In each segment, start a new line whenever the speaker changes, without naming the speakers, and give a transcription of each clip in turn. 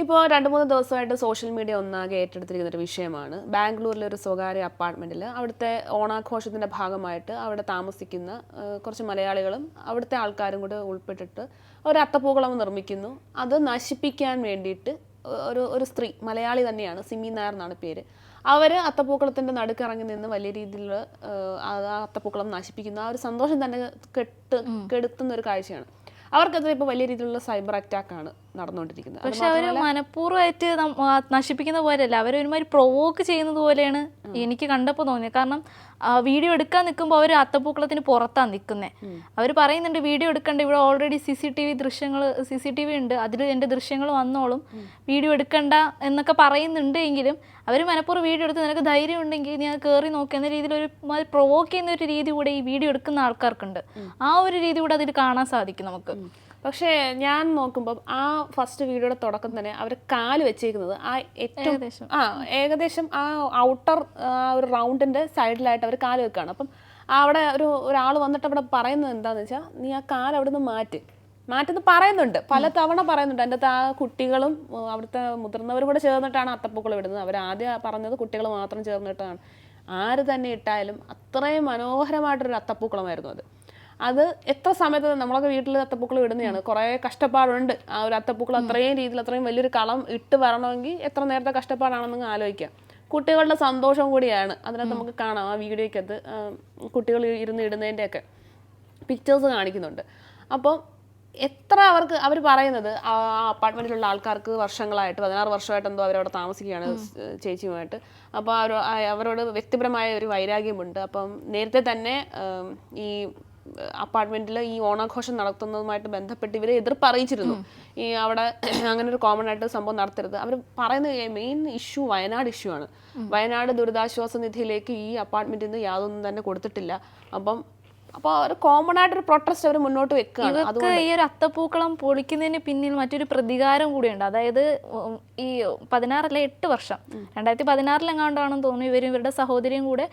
ഇപ്പോൾ രണ്ട് മൂന്ന് ദിവസമായിട്ട് സോഷ്യൽ മീഡിയ ഒന്നാകെ ഏറ്റെടുത്തിരിക്കുന്ന ഒരു വിഷയമാണ്. ബാംഗ്ലൂരിലെ ഒരു സ്വകാര്യ അപ്പാർട്ട്മെന്റിൽ അവിടുത്തെ ഓണാഘോഷത്തിന്റെ ഭാഗമായിട്ട് അവിടെ താമസിക്കുന്ന കുറച്ച് മലയാളികളും അവിടുത്തെ ആൾക്കാരും കൂടെ ഉൾപ്പെട്ടിട്ട് ഒരു അത്തപ്പൂക്കളം നിർമ്മിക്കുന്നു. അത് നശിപ്പിക്കാൻ വേണ്ടിയിട്ട് ഒരു ഒരു സ്ത്രീ മലയാളി തന്നെയാണ് സിമി നായർ എന്നാണ് പേര്. അവർ അത്തപ്പൂക്കളത്തിന്റെ നടുക്കിറങ്ങി നിന്ന് വലിയ രീതിയിൽ ആ അത്തപ്പൂക്കളം നശിപ്പിക്കുന്നു. ആ ഒരു സന്തോഷം തന്നെ കെട്ട് കെടുത്തുന്ന ഒരു കാഴ്ചയാണ്. അവർക്കെതിരെ ഇപ്പോൾ വലിയ രീതിയിലുള്ള സൈബർ അറ്റാക്കാണ് നടന്നുകൊണ്ടിരിക്കുന്നത്.
പക്ഷെ അവർ മനഃപൂർവമായിട്ട് നശിപ്പിക്കുന്ന പോലെയല്ല. അവർ ഒരുമാതിരി പ്രൊവോക്ക് ചെയ്യുന്നത് പോലെയാണ് എനിക്ക് കണ്ടപ്പോൾ തോന്നിയത്. കാരണം വീഡിയോ എടുക്കാൻ നിൽക്കുമ്പോൾ അവർ അത്തപ്പൂക്കളത്തിന് പുറത്താണ് നിൽക്കുന്നത് അവർ പറയുന്നുണ്ട് വീഡിയോ എടുക്കണ്ട. ഇവിടെ already C C T V ദൃശ്യങ്ങൾ സി സി ടി വി ഉണ്ട്. അതിൽ എന്റെ ദൃശ്യങ്ങൾ വന്നോളും. വീഡിയോ എടുക്കണ്ട എന്നൊക്കെ പറയുന്നുണ്ട് എങ്കിലും അവർ മനഃപൂർവം വീഡിയോ എടുത്ത് നിനക്ക് ധൈര്യം ഉണ്ടെങ്കിൽ അത് കയറി നോക്കുന്ന രീതിയിൽ ഒരു പ്രൊവോക്ക് ചെയ്യുന്ന ഒരു രീതി കൂടെ ഈ വീഡിയോ എടുക്കുന്ന ആൾക്കാർക്കുണ്ട്. ആ ഒരു രീതി കൂടെ അതിൽ കാണാൻ സാധിക്കും നമുക്ക്.
പക്ഷേ ഞാൻ നോക്കുമ്പോൾ ആ ഫസ്റ്റ് വീഡിയോയുടെ തുടക്കം തന്നെ അവർ കാൽ വെച്ചേക്കുന്നത് ആ ഏറ്റവും. ആ ഏകദേശം ആ ഔട്ടർ ഒരു റൗണ്ടിന്റെ സൈഡിലായിട്ട് അവർ കാൽ വെക്കുകയാണ് അപ്പം അവിടെ ഒരു ഒരാൾ വന്നിട്ട് അവിടെ പറയുന്നത് എന്താണെന്ന് വെച്ചാൽ നീ ആ കാൽ അവിടെ നിന്ന് മാറ്റി. മാറ്റെന്ന് പറയുന്നുണ്ട്. പല തവണ പറയുന്നുണ്ട്. എന്റെ ആ കുട്ടികളും അവിടുത്തെ മുതിർന്നവരും കൂടെ ചേർന്നിട്ടാണ് അത്തപ്പൂക്കളം ഇടുന്നത്. അവർ ആദ്യം പറഞ്ഞത് കുട്ടികൾ മാത്രം ചേർന്നിട്ടാണ്. ആര് തന്നെ ഇട്ടാലും അത്രയും മനോഹരമായിട്ടൊരു അത്തപ്പൂക്കളമായിരുന്നു അത്. അത് എത്ര സമയത്ത് നമ്മളൊക്കെ വീട്ടിൽ അത്തപ്പൂക്കൾ ഇടുന്നതാണ്. കുറേ കഷ്ടപ്പാടുണ്ട്. ആ ഒരു അത്തപ്പൂക്കൾ അത്രയും രീതിയിൽ അത്രയും വലിയൊരു കളം ഇട്ട് വരണമെങ്കിൽ എത്ര നേരത്തെ കഷ്ടപ്പാടാണെന്ന് ആലോചിക്കാം. കുട്ടികളുടെ സന്തോഷം കൂടിയാണ് അതിനകത്ത് നമുക്ക് കാണാം ആ വീഡിയോയ്ക്കകത്ത് കുട്ടികൾ ഇരുന്ന് ഇടുന്നതിന്റെയൊക്കെ പിക്ചേഴ്സ് കാണിക്കുന്നുണ്ട്. അപ്പോൾ എത്ര അവർക്ക് അവർ പറയുന്നത് ആ അപ്പാർട്ട്മെന്റിലുള്ള ആൾക്കാർക്ക് വർഷങ്ങളായിട്ട് പതിനാറ് വർഷമായിട്ട് എന്തോ അവരവിടെ താമസിക്കുകയാണ് ചേച്ചിയുമായിട്ട്. അപ്പോൾ അവർ അവരോട് വ്യക്തിപരമായ ഒരു വൈരാഗ്യമുണ്ട്. അപ്പം നേരത്തെ തന്നെ ഈ അപ്പാർട്ട്മെന്റിൽ ഈ ഓണാഘോഷം നടത്തുന്നതുമായിട്ട് ബന്ധപ്പെട്ട് ഇവരെ എതിർപ്പ് അറിയിച്ചിരുന്നു ഈ അവിടെ അങ്ങനെ ഒരു കോമൺ ആയിട്ട് സംഭവം നടത്തരുത്. അവർ പറയുന്ന മെയിൻ ഇഷ്യൂ വയനാട് ഇഷ്യൂ ആണ്. വയനാട് ദുരിതാശ്വാസ നിധിയിലേക്ക് ഈ അപ്പാർട്ട്മെന്റിൽ നിന്ന് യാതൊന്നും തന്നെ കൊടുത്തിട്ടില്ല. അപ്പം അപ്പോൾ ഒരു കോമൺ ആയിട്ടൊരു പ്രൊട്ടസ്റ്റ് അവർ മുന്നോട്ട് വെക്കുകയാണ്
ഇവർക്ക് ഈ ഒരു അത്തപ്പൂക്കളം പൊളിക്കുന്നതിന് പിന്നിൽ മറ്റൊരു പ്രതികാരം കൂടിയുണ്ട്. അതായത് ഈ പതിനാറല്ല എട്ട് വർഷം. രണ്ടായിരത്തി പതിനാറിലെങ്ങാണ്ടാണെന്ന് തോന്നുന്നു ഇവരും ഇവരുടെ സഹോദരിയും കൂടെ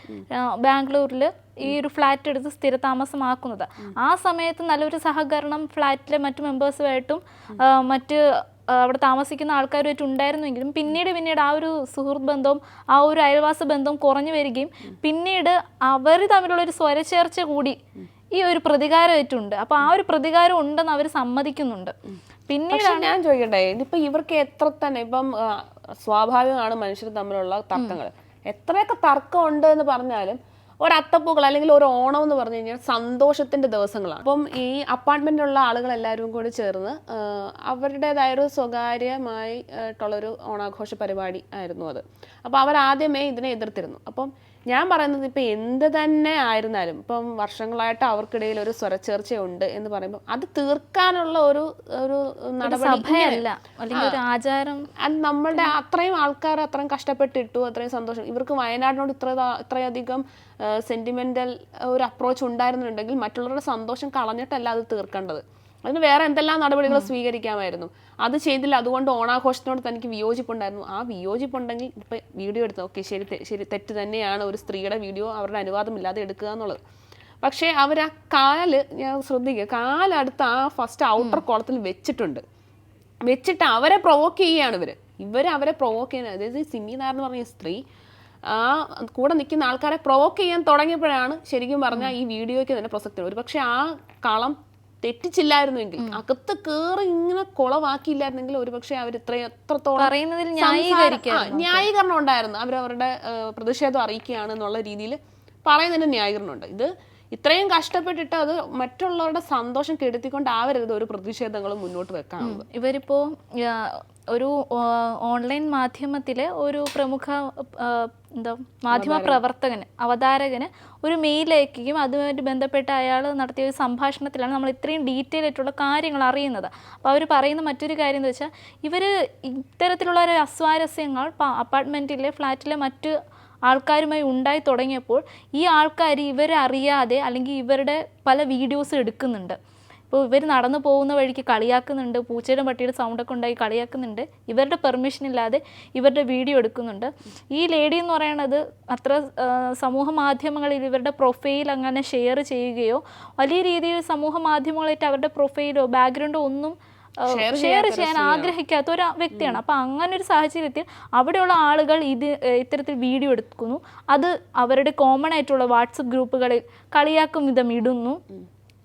ബാംഗ്ലൂരിൽ ഈ ഒരു ഫ്ലാറ്റ് എടുത്ത് സ്ഥിരതാമസമാക്കുന്നത്. ആ സമയത്ത് നല്ലൊരു സഹകരണം ഫ്ലാറ്റിലെ മറ്റു മെമ്പേഴ്സുമായിട്ടും മറ്റ് അവിടെ താമസിക്കുന്ന ആൾക്കാരുമായിട്ട് ഉണ്ടായിരുന്നുവെങ്കിലും പിന്നീട് പിന്നീട് ആ ഒരു സുഹൃത്ത് ബന്ധവും ആ ഒരു അയൽവാസ ബന്ധവും കുറഞ്ഞു വരികയും പിന്നീട് അവർ തമ്മിലുള്ള ഒരു സ്വരചേർച്ച കൂടി ഈ ഒരു പ്രതികാരമായിട്ടുണ്ട്. അപ്പൊ ആ ഒരു പ്രതികാരം ഉണ്ടെന്ന് അവർ സമ്മതിക്കുന്നുണ്ട്. പിന്നീട്
ഞാൻ ചോദിക്കട്ടെ ഇതിപ്പോ ഇവർക്ക് എത്ര തന്നെ ഇപ്പം സ്വാഭാവികമാണ് മനുഷ്യർ തമ്മിലുള്ള തർക്കങ്ങൾ. എത്രയൊക്കെ തർക്കം ഉണ്ട് എന്ന് പറഞ്ഞാലും ഒരു അല്ലെങ്കിൽ ഒരു ഓണം എന്ന് പറഞ്ഞു കഴിഞ്ഞാൽ സന്തോഷത്തിന്റെ ദിവസങ്ങളാണ്. അപ്പം ഈ അപ്പാർട്ട്മെന്റിലുള്ള ആളുകൾ എല്ലാവരും കൂടി ചേർന്ന് അവരുടേതായൊരു സ്വകാര്യമായിട്ടുള്ളൊരു ഓണാഘോഷ പരിപാടി ആയിരുന്നു അത്. അപ്പോൾ അവരാദ്യമേ ഇതിനെ എതിർത്തിരുന്നു. അപ്പം ഞാൻ പറയുന്നത് ഇപ്പം എന്ത് തന്നെ ആയിരുന്നാലും ഇപ്പം വർഷങ്ങളായിട്ട് അവർക്കിടയിൽ ഒരു സ്വരച്ചേർച്ചയുണ്ട് എന്ന് പറയുമ്പോൾ അത് തീർക്കാനുള്ള ഒരു ഒരു നടപടി
സഭയല്ല അല്ലെങ്കിൽ ഒരു ആചാരം.
അത് നമ്മളുടെ അത്രയും ആൾക്കാർ അത്രയും കഷ്ടപ്പെട്ടിട്ടു അത്രയും സന്തോഷം. ഇവർക്ക് വയനാടിനോട് ഇത്ര ഇത്രയധികം സെന്റിമെന്റൽ ഒരു അപ്രോച്ച് ഉണ്ടായിരുന്നുണ്ടെങ്കിൽ മറ്റുള്ളവരുടെ സന്തോഷം കളഞ്ഞിട്ടല്ല അത് തീർക്കേണ്ടത്. അതിന് വേറെ എന്തെല്ലാം നടപടികൾ സ്വീകരിക്കാമായിരുന്നു? അത് ചെയ്തില്ല. അതുകൊണ്ട് ഓണാഘോഷത്തിനോട് തനിക്ക് വിയോജിപ്പുണ്ടായിരുന്നു. ആ വിയോജിപ്പുണ്ടെങ്കിൽ ഇപ്പം വീഡിയോ എടുത്തു? ഓക്കെ ശരി ശരി തെറ്റ് തന്നെയാണ് ഒരു സ്ത്രീയുടെ വീഡിയോ അവരുടെ അനുവാദമില്ലാതെ എടുക്കുക എന്നുള്ളത്. പക്ഷേ അവർ ആ കാൽ ഞാൻ ശ്രദ്ധിക്കുക കാലടുത്ത് ആ ഫസ്റ്റ് ഔട്ടർ കോളത്തിൽ വെച്ചിട്ടുണ്ട്. വെച്ചിട്ട് അവരെ പ്രൊവോക്ക് ചെയ്യുകയാണ് ഇവർ ഇവർ അവരെ പ്രൊവോക്ക് ചെയ്യുന്നത് അതായത് സിമിനാർ സിമി നായർ എന്ന് പറഞ്ഞ സ്ത്രീ ആ കൂടെ നിൽക്കുന്ന ആൾക്കാരെ പ്രൊവോക്ക് ചെയ്യാൻ തുടങ്ങിയപ്പോഴാണ് ശരിക്കും പറഞ്ഞാൽ ഈ വീഡിയോയ്ക്ക് തന്നെ പ്രസക്തി. ഒരു പക്ഷേ ആ കളം തെറ്റിച്ചില്ലായിരുന്നെങ്കിൽ അകത്ത് കയറി ഇങ്ങനെ കുളവാക്കിയില്ലായിരുന്നെങ്കിൽ ഒരുപക്ഷെ അവർ ഇത്ര എത്രത്തോളം
പറയുന്നതിൽ
ന്യായീകരണം ഉണ്ടായിരുന്നു. അവരവരുടെ പ്രതിഷേധം അറിയിക്കുകയാണ് എന്നുള്ള രീതിയിൽ പറയുന്നതിന് ന്യായീകരണമുണ്ട്. ഇത് ഇത്രയും കഷ്ടപ്പെട്ടിട്ട് അത് മറ്റുള്ളവരുടെ സന്തോഷം കെടുത്തിക്കൊണ്ടാവരുത് ഒരു പ്രതിഷേധങ്ങളും മുന്നോട്ട് വെക്കാനുള്ളത്.
ഇവരിപ്പോ ഒരു ഓൺലൈൻ മാധ്യമത്തിലെ ഒരു പ്രമുഖ എന്താ മാധ്യമ പ്രവർത്തകന് അവതാരകന് ഒരു മെയിൽ അയക്കുകയും അതുമായിട്ട് ബന്ധപ്പെട്ട് അയാൾ നടത്തിയ ഒരു സംഭാഷണത്തിലാണ് നമ്മൾ ഇത്രയും ഡീറ്റെയിൽ ആയിട്ടുള്ള കാര്യങ്ങൾ അറിയുന്നത്. അപ്പോൾ അവർ പറയുന്ന മറ്റൊരു കാര്യം എന്ന് വെച്ചാൽ ഇവർ ഇത്തരത്തിലുള്ള ഒരു അസ്വാരസ്യങ്ങൾ അപ്പാർട്ട്മെന്റിലെ ഫ്ലാറ്റിലെ മറ്റ് ആൾക്കാരുമായി ഉണ്ടായി തുടങ്ങിയപ്പോൾ ഈ ആൾക്കാർ ഇവരെ അറിയാതെ അല്ലെങ്കിൽ ഇവരുടെ പല വീഡിയോസ് എടുക്കുന്നുണ്ട്. ഇപ്പോൾ ഇവർ നടന്നു പോകുന്ന വഴിക്ക് കളിയാക്കുന്നുണ്ട്. പൂച്ചയുടെ പട്ടിയുടെ സൗണ്ടൊക്കെ ഉണ്ടായി കളിയാക്കുന്നുണ്ട്. ഇവരുടെ പെർമിഷൻ ഇല്ലാതെ ഇവരുടെ വീഡിയോ എടുക്കുന്നുണ്ട്. ഈ ലേഡി എന്ന് പറയുന്നത് അത്ര സമൂഹ മാധ്യമങ്ങളിൽ ഇവരുടെ പ്രൊഫൈൽ അങ്ങനെ ഷെയർ ചെയ്യുകയോ വലിയ രീതിയിൽ സമൂഹ മാധ്യമങ്ങളായിട്ട് അവരുടെ പ്രൊഫൈലോ ബാക്ക്ഗ്രൗണ്ടോ ഒന്നും ഷെയർ ചെയ്യാൻ ആഗ്രഹിക്കാത്ത ഒരു വ്യക്തിയാണ്. അപ്പം അങ്ങനെ ഒരു സാഹചര്യത്തിൽ അവിടെയുള്ള ആളുകൾ ഇത് ഇത്തരത്തിൽ വീഡിയോ എടുക്കുന്നു. അത് അവരുടെ കോമൺ ആയിട്ടുള്ള വാട്സപ്പ് ഗ്രൂപ്പുകളിൽ കളിയാക്കും വിധം ഇടുന്നു.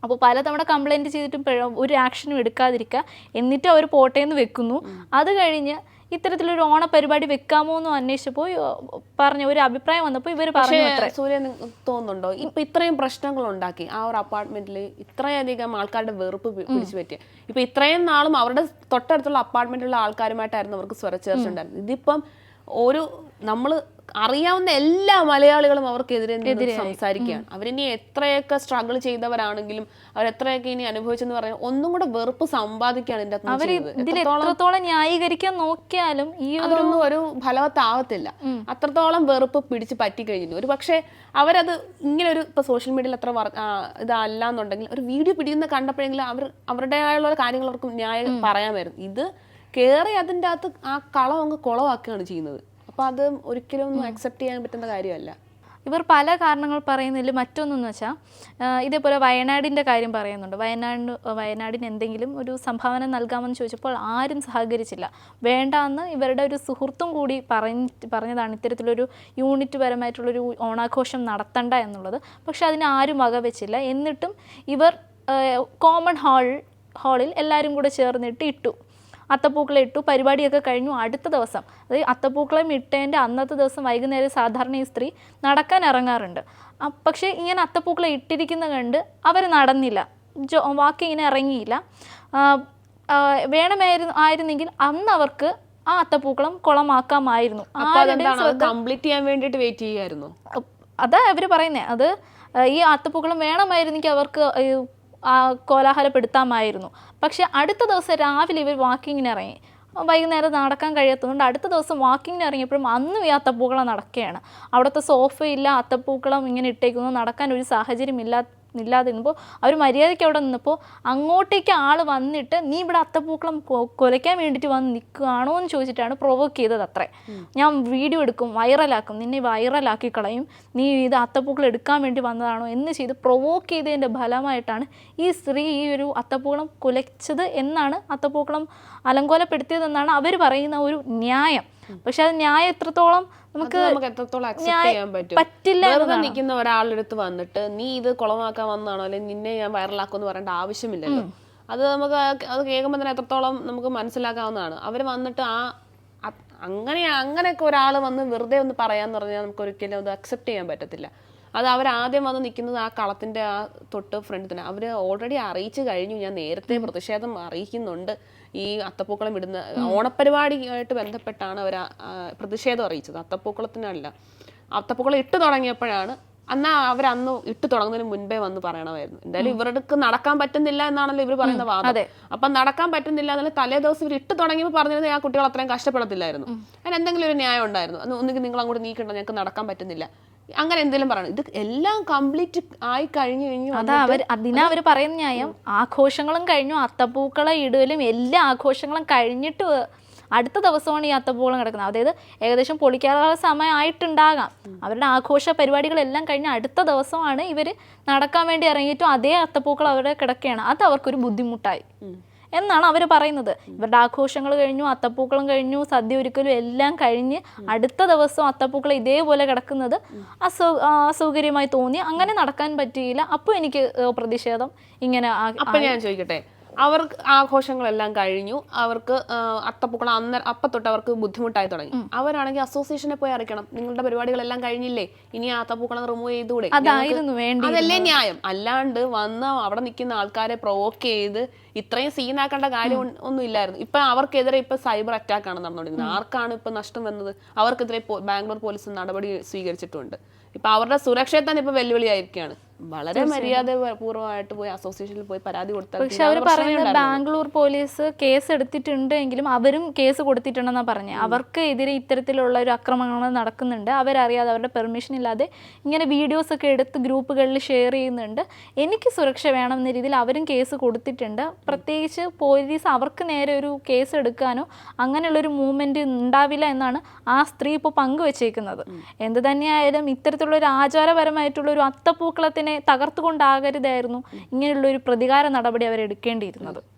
അപ്പോൾ പലതവണ കംപ്ലൈന്റ് ചെയ്തിട്ടും ഒരു ആക്ഷനും എടുക്കാതിരിക്കുക. എന്നിട്ട് അവർ പോട്ടേന്ന് വെക്കുന്നു. അത് കഴിഞ്ഞ് ഇത്തരത്തിലൊരു ഓണ പരിപാടി വെക്കാമോ എന്ന് അന്വേഷിച്ചപ്പോൾ പറഞ്ഞ ഒരു അഭിപ്രായം വന്നപ്പോൾ ഇവർ പറഞ്ഞു
സൂര്യ തോന്നുന്നുണ്ടോ? ഇപ്പൊ ഇത്രയും പ്രശ്നങ്ങൾ ഉണ്ടാക്കി ആ ഒരു അപ്പാർട്ട്മെന്റിൽ ഇത്രയധികം ആൾക്കാരുടെ വെറുപ്പ് പിടിച്ചു പറ്റിയ. ഇപ്പൊ ഇത്രയും നാളും അവരുടെ തൊട്ടടുത്തുള്ള അപ്പാർട്ട്മെന്റിലുള്ള ആൾക്കാരുമായിട്ടായിരുന്നു അവർക്ക് സ്വരച്ചേർച്ച ഉണ്ടായിരുന്നത്. ഇതിപ്പം ഒരു നമ്മൾ അറിയാവുന്ന എല്ലാ മലയാളികളും അവർക്കെതിരെ സംസാരിക്കുകയാണ്. അവരിനി എത്രയൊക്കെ സ്ട്രഗിൾ ചെയ്തവരാണെങ്കിലും അവർ എത്രയൊക്കെ ഇനി അനുഭവിച്ചെന്ന് പറയാൻ ഒന്നും കൂടെ വെറുപ്പ് സമ്പാദിക്കുകയാണ് ഇതിന്റെ അകത്ത്
അവർ എത്രത്തോളം ന്യായീകരിക്കാൻ നോക്കിയാലും ഈ
അതൊന്നും ഒരു ഫലവത്താവത്തില്ല. അത്രത്തോളം വെറുപ്പ് പിടിച്ച് പറ്റി കഴിഞ്ഞു ഒരു പക്ഷേ അവരത് ഇങ്ങനെ ഒരു ഇപ്പൊ സോഷ്യൽ മീഡിയയിൽ അത്ര ഇതല്ല എന്നുണ്ടെങ്കിൽ ഒരു വീഡിയോ പിടിയുന്ന കണ്ടപ്പോഴെങ്കിലും അവർ അവരുടേതായുള്ള കാര്യങ്ങൾ അവർക്ക് ന്യായം പറയാൻ പറയാമായിരുന്നു ഇത് കേറി അതിന്റെ അകത്ത് ആ കളം അങ്ങ് കുളമാക്കുകയാണ് ചെയ്യുന്നത്. അപ്പൊ അത് ഒരിക്കലും ഒന്നും അക്സെപ്റ്റ് ചെയ്യാൻ പറ്റുന്ന കാര്യമല്ല.
ഇവർ പല കാരണങ്ങൾ പറയുന്നതിൽ മറ്റൊന്നെന്ന് വെച്ചാൽ ഇതേപോലെ വയനാടിന്റെ കാര്യം പറയുന്നുണ്ട്. വയനാട് വയനാടിന് എന്തെങ്കിലും ഒരു സംഭാവന നൽകാമെന്ന് ചോദിച്ചപ്പോൾ ആരും സഹകരിച്ചില്ല. വേണ്ടാന്ന് ഇവരുടെ ഒരു സുഹൃത്തും കൂടി പറഞ്ഞ് പറഞ്ഞതാണ് ഇത്തരത്തിലൊരു യൂണിറ്റ് പരമായിട്ടുള്ളൊരു ഓണാഘോഷം നടത്തണ്ട എന്നുള്ളത്. പക്ഷെ അതിന് ആരും വകവെച്ചില്ല. എന്നിട്ടും ഇവർ കോമൺ ഹാൾ ഹാളിൽ എല്ലാവരും കൂടെ ചേർന്നിട്ട് ഇട്ടു. അത്തപ്പൂക്കളം ഇട്ടു പരിപാടിയൊക്കെ കഴിഞ്ഞു. അടുത്ത ദിവസം അതായത് അത്തപ്പൂക്കളം ഇട്ടതിന്റെ അന്നത്തെ ദിവസം വൈകുന്നേരം സാധാരണ ഈ സ്ത്രീ നടക്കാൻ ഇറങ്ങാറുണ്ട്. പക്ഷേ ഇങ്ങനെ അത്തപ്പൂക്കളം ഇട്ടിരിക്കുന്ന കണ്ട് അവർ നടന്നില്ല. ജോ വാക്കിങ്ങനെ ഇറങ്ങിയില്ല. ആ, ആ, വേണമായിരുന്നു ആയിരുന്നെങ്കിൽ അന്ന് അവർക്ക് ആ അത്തപ്പൂക്കളം കുളമാക്കാമായിരുന്നു.
കംപ്ലീറ്റ് ചെയ്യാൻ വേണ്ടിയിട്ട് വെയിറ്റ് ചെയ്യായിരുന്നു
അതാ അവർ പറയുന്നത് അത് ഈ അത്തപ്പൂക്കളം വേണമായിരുന്നെങ്കിൽ അവർക്ക് കോലാഹലപ്പെടുത്താമായിരുന്നു. പക്ഷെ അടുത്ത ദിവസം രാവിലെ ഇവർ വാക്കിങ്ങിന് ഇറങ്ങി വൈകുന്നേരം നടക്കാൻ കഴിയാത്തതുകൊണ്ട് അടുത്ത ദിവസം വാക്കിങ്ങിന് ഇറങ്ങിയപ്പോഴും അന്നും ഈ അത്തപ്പൂക്കളം നടക്കുകയാണ്. അവിടുത്തെ സോഫയില്ല അത്തപ്പൂക്കളം ഇങ്ങനെ ഇട്ടേക്കുന്നു. നടക്കാൻ ഒരു സാഹചര്യം ഇല്ലാതിരുന്നപ്പോൾ അവർ മര്യാദയ്ക്ക് അവിടെ നിന്നപ്പോൾ അങ്ങോട്ടേക്ക് ആൾ വന്നിട്ട് നീ ഇവിടെ അത്തപ്പൂക്കളം കൊലയ്ക്കാൻ വേണ്ടിയിട്ട് വന്ന് നിൽക്കുകയാണോ? എന്ന് ചോദിച്ചിട്ടാണ് പ്രൊവോക്ക് ചെയ്തത് അത്രേ. ഞാൻ വീഡിയോ എടുക്കും വൈറലാക്കും നിന്നെ വൈറലാക്കി കളയും. നീ ഇത് അത്തപ്പൂക്കളം എടുക്കാൻ വേണ്ടി വന്നതാണോ എന്ന് ചെയ്ത് പ്രൊവോക്ക് ചെയ്തതിന്റെ ഫലമായിട്ടാണ് ഈ സ്ത്രീ ഈ ഒരു അത്തപ്പൂക്കളം കുലച്ചത് എന്നാണ് അത്തപ്പൂക്കളം അലങ്കോലപ്പെടുത്തിയതെന്നാണ് അവർ പറയുന്ന ഒരു ന്യായം. പക്ഷെ അത് ന്യായം എത്രത്തോളം നമുക്ക്
എത്രത്തോളം അക്സെപ്റ്റ് ചെയ്യാൻ പറ്റും?
പറ്റില്ല
നിൽക്കുന്ന ഒരാളുടെ അടുത്ത് വന്നിട്ട് നീ ഇത് കുളമാക്കാൻ വന്നാണോ അല്ലെങ്കിൽ നിന്നെ ഞാൻ വൈറലാക്കുമെന്ന് പറയേണ്ട ആവശ്യമില്ലല്ലോ. അത് നമുക്ക് അത് കേൾക്കുമ്പോൾ തന്നെ എത്രത്തോളം നമുക്ക് മനസ്സിലാക്കാവുന്നതാണ്. അവർ വന്നിട്ട് ആ അങ്ങനെ അങ്ങനെയൊക്കെ ഒരാൾ വന്ന് വെറുതെ ഒന്ന് പറയാന്ന് പറഞ്ഞാൽ നമുക്ക് ഒരിക്കലും അത് അക്സെപ്റ്റ് ചെയ്യാൻ പറ്റത്തില്ല. അത് അവർ ആദ്യം വന്ന് നിൽക്കുന്നത് ആ കളത്തിന്റെ ആ തൊട്ട് ഫ്രണ്ട് തന്നെ. അവർ ഓൾറെഡി അറിയിച്ചു കഴിഞ്ഞു. ഞാൻ നേരത്തെ പ്രതിഷേധം അറിയിക്കുന്നുണ്ട്. ഈ അത്തപ്പൂക്കളം ഇടുന്ന ഓണപ്പരിപാടിയായിട്ട് ബന്ധപ്പെട്ടാണ് അവർ പ്രതിഷേധം അറിയിച്ചത്. അത്തപ്പൂക്കളത്തിനല്ല. അത്തപ്പൂക്കളം ഇട്ട് തുടങ്ങിയപ്പോഴാണ് എന്നാ അവർ അന്ന് ഇട്ട് തുടങ്ങുന്നതിന് മുൻപേ വന്ന് പറയണമായിരുന്നു. എന്തായാലും ഇവർക്ക് നടക്കാൻ പറ്റുന്നില്ല എന്നാണല്ലോ ഇവർ പറയുന്ന വാദം. അപ്പൊ നടക്കാൻ പറ്റുന്നില്ല എന്നാലും തലേ ദിവസം ഇവർ ഇട്ട് തുടങ്ങിയപ്പോൾ പറഞ്ഞിരുന്നത് ആ കുട്ടികൾ അത്രയും കഷ്ടപ്പെടത്തില്ലായിരുന്നു. അതിന് എന്തെങ്കിലും ഒരു ന്യായം ഉണ്ടായിരുന്നു. അന്ന് ഒന്നുകിൽ നിങ്ങൾ അങ്ങോട്ട് നീക്കണ്ട ഞങ്ങൾക്ക് നടക്കാൻ പറ്റുന്നില്ല. അങ്ങനെ എന്തെങ്കിലും പറയണം. ഇത് എല്ലാം കംപ്ലീറ്റ് ആയി കഴിഞ്ഞു കഴിഞ്ഞു
അതാ അവർ അതിനാ അവർ പറയുന്ന ന്യായം. ആഘോഷങ്ങളും കഴിഞ്ഞു അത്തപ്പൂക്കളെ ഇടലും എല്ലാ ആഘോഷങ്ങളും കഴിഞ്ഞിട്ട് അടുത്ത ദിവസമാണ് ഈ അത്തപ്പൂക്കളം കിടക്കുന്നത്. അതായത് ഏകദേശം പൊളിക്കാറുള്ള സമയമായിട്ടുണ്ടാകാം അവരുടെ ആഘോഷ പരിപാടികളെല്ലാം കഴിഞ്ഞ് അടുത്ത ദിവസമാണ് ഇവർ നടക്കാൻ വേണ്ടി ഇറങ്ങിയിട്ടും അതേ അത്തപ്പൂക്കളം അവരുടെ കിടക്കുകയാണ്. അത് അവർക്കൊരു ബുദ്ധിമുട്ടായി. എന്നാണ് അവർ പറയുന്നത്. ഇവരുടെ ആഘോഷങ്ങൾ കഴിഞ്ഞു അത്തപ്പൂക്കളം കഴിഞ്ഞു സദ്യ ഒരുക്കലും എല്ലാം കഴിഞ്ഞ് അടുത്ത ദിവസം അത്തപ്പൂക്കളം ഇതേപോലെ കിടക്കുന്നത് അസൗ അസൗകര്യമായി തോന്നി. അങ്ങനെ നടക്കാൻ പറ്റിയില്ല. അപ്പോൾ എനിക്ക് പ്രതിഷേധം ഇങ്ങനെ
അപ്പൊ ഞാൻ ചോദിക്കട്ടെ അവർക്ക് ആഘോഷങ്ങളെല്ലാം കഴിഞ്ഞു. അവർക്ക് അത്തപ്പൂക്കളം അന്ന അപ്പത്തൊട്ട് അവർക്ക് ബുദ്ധിമുട്ടായി തുടങ്ങി. അവരാണെങ്കിൽ അസോസിയേഷനെ പോയി അറിയിക്കണം നിങ്ങളുടെ പരിപാടികളെല്ലാം കഴിഞ്ഞില്ലേ? ഇനി ആ അത്തപ്പൂക്കളം റിമൂവ് ചെയ്തുകൂടെ?
അതായിരുന്നു
അതല്ലേ ന്യായം. അല്ലാണ്ട് വന്ന് അവിടെ നിൽക്കുന്ന ആൾക്കാരെ പ്രൊവോക്ക് ചെയ്ത് ഇത്രയും സീനാക്കേണ്ട കാര്യം ഒന്നും ഇല്ലായിരുന്നു ഇപ്പൊ അവർക്കെതിരെ ഇപ്പൊ സൈബർ അറ്റാക്ക് ആണ് നടന്നുകൊണ്ടിരുന്നത്. ആർക്കാണ് ഇപ്പൊ നഷ്ടം വന്നത് അവർക്കെതിരെ ബാംഗ്ലൂർ പോലീസ് നടപടി സ്വീകരിച്ചിട്ടുണ്ട്. ഇപ്പൊ അവരുടെ സുരക്ഷയെ തന്നെ ഇപ്പൊ വെല്ലുവിളിയായിരിക്കുകയാണ്. വളരെ മര്യാദ പൂർവമായിട്ട് പോയി അസോസിയേഷനിൽ പോയി പരാതി കൊടുത്താൽ
പക്ഷെ അവർ പറയുന്നത് ബാംഗ്ലൂർ പോലീസ് കേസ് എടുത്തിട്ടുണ്ട് എങ്കിലും അവരും കേസ് കൊടുത്തിട്ടുണ്ടെന്നാണ് പറഞ്ഞത് അവർക്ക് എതിരെ ഇത്തരത്തിലുള്ള ഒരു ആക്രമണങ്ങൾ നടക്കുന്നുണ്ട്. അവരറിയാതെ അവരുടെ പെർമിഷൻ ഇല്ലാതെ ഇങ്ങനെ വീഡിയോസ് ഒക്കെ എടുത്ത് ഗ്രൂപ്പുകളിൽ ഷെയർ ചെയ്യുന്നുണ്ട്. എനിക്ക് സുരക്ഷ വേണം എന്ന രീതിയിൽ അവരും കേസ് കൊടുത്തിട്ടുണ്ട്. പ്രത്യേകിച്ച് പോലീസ് അവർക്ക് നേരെ ഒരു കേസ് എടുക്കാനോ അങ്ങനെയുള്ള ഒരു മൂവ്മെന്റ് ഉണ്ടാവില്ല എന്നാണ് ആ സ്ത്രീ ഇപ്പോൾ പങ്കുവച്ചേക്കുന്നത്. എന്ത് തന്നെയായാലും ഇത്തരത്തിലുള്ള ഒരു ആചാരപരമായിട്ടുള്ള ഒരു അത്തപ്പൂക്കളത്തിനെ തകർത്തുകൊണ്ടാകരുതായിരുന്നു. ഇങ്ങനെയുള്ള ഒരു പ്രതികാര നടപടി അവർ എടുക്കേണ്ടിയിരുന്നത്